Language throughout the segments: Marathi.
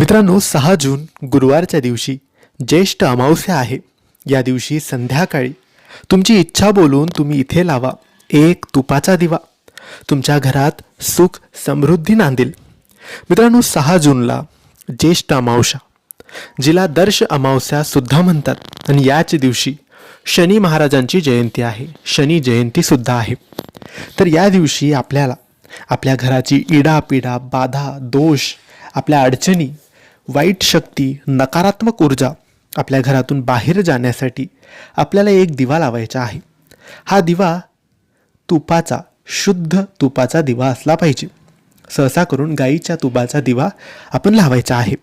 मित्रांनो सहा जून गुरुवारच्या दिवशी ज्येष्ठ अमावस्या आहे. या दिवशी संध्याकाळी तुमची इच्छा बोलून तुम्ही इथे लावा. एक तुपाचा दिवा. तुमच्या घरात सुख समृद्धी नांदेल. मित्रांनो सहा जूनला ज्येष्ठ अमावस्या. जिला दर्श अमावस्या सुद्धा म्हणतात. आणि याच दिवशी शनी महाराजांची जयंती आहे. शनी जयंती सुद्धा आहे. तर या दिवशी आपल्याला आपल्या घराची इडापिडा बाधा दोष आपल्या अडचणी वाईट शक्ती नकारात्मक ऊर्जा आपल्या घरातून बाहेर जाण्यासाठी आपल्याला एक दिवा लावायचा आहे. हा दिवा तुपाचा शुद्ध तुपाचा दिवा असला पाहिजे. सहसा करून गाईच्या तुपाचा दिवा आपण लावायचा आहे.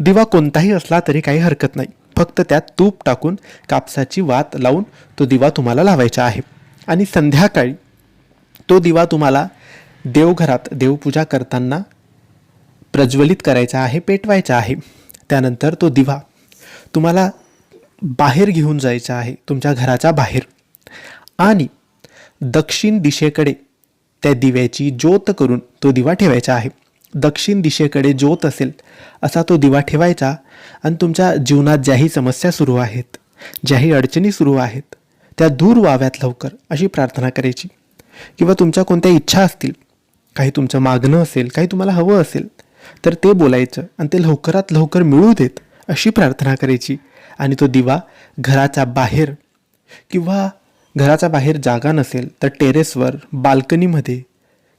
दिवा कोणताही असला तरी काही हरकत नाही. फक्त त्यात तूप टाकून कापसाची वात लावून तो दिवा तुम्हाला लावायचा आहे. आणि संध्याकाळी तो दिवा तुम्हाला देवघरात देवपूजा करताना प्रज्वलित करायचा आहे पेटवायचा आहे. त्यानंतर तो दिवा तुम्हाला बाहेर घेऊन जायचा आहे तुमच्या घराच्या बाहेर. आणि दक्षिण दिशेकडे त्या दिव्याची ज्योत करून तो दिवा ठेवायचा आहे. दक्षिण दिशेकडे ज्योत असेल असा तो दिवा ठेवायचा आणि तुमच्या जीवनात ज्याही समस्या सुरू आहेत ज्याही अडचणी सुरू आहेत त्या दूर व्हाव्यात लवकर अशी प्रार्थना करायची. किंवा तुमच्या कोणत्या इच्छा असतील काही तुमचं मागणं असेल काही तुम्हाला हवं असेल तर ते बोलायचं आणि ते लवकरात लवकर मिळू देत अशी प्रार्थना करायची. आणि तो दिवा घराच्या बाहेर किंवा घराच्या बाहेर जागा नसेल तर टेरेसवर बाल्कनीमध्ये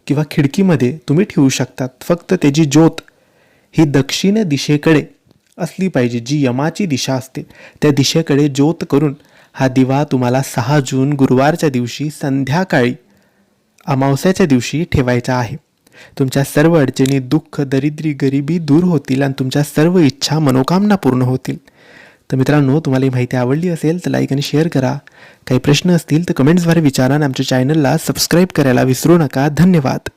किंवा खिडकीमध्ये तुम्ही ठेवू शकतात. फक्त त्याची ज्योत ही दक्षिण दिशेकडे असली पाहिजे. जी यमाची दिशा असते त्या दिशेकडे ज्योत करून हा दिवा तुम्हाला सहा जून गुरुवारच्या दिवशी संध्याकाळी अमावस्याच्या दिवशी ठेवायचा आहे. तुमच्या सर्व अडचणी दुःख दरिद्री गरिबी दूर होतील आणि तुमच्या सर्व इच्छा मनोकामना पूर्ण होतील. तर मित्रांनो तुम्हाला ही माहिती आवडली असेल तर लाईक आणि शेअर करा. काही प्रश्न असतील तर कमेंट्सद्वारे विचारा आणि आमच्या चॅनलला सबस्क्राईब करायला विसरू नका. धन्यवाद.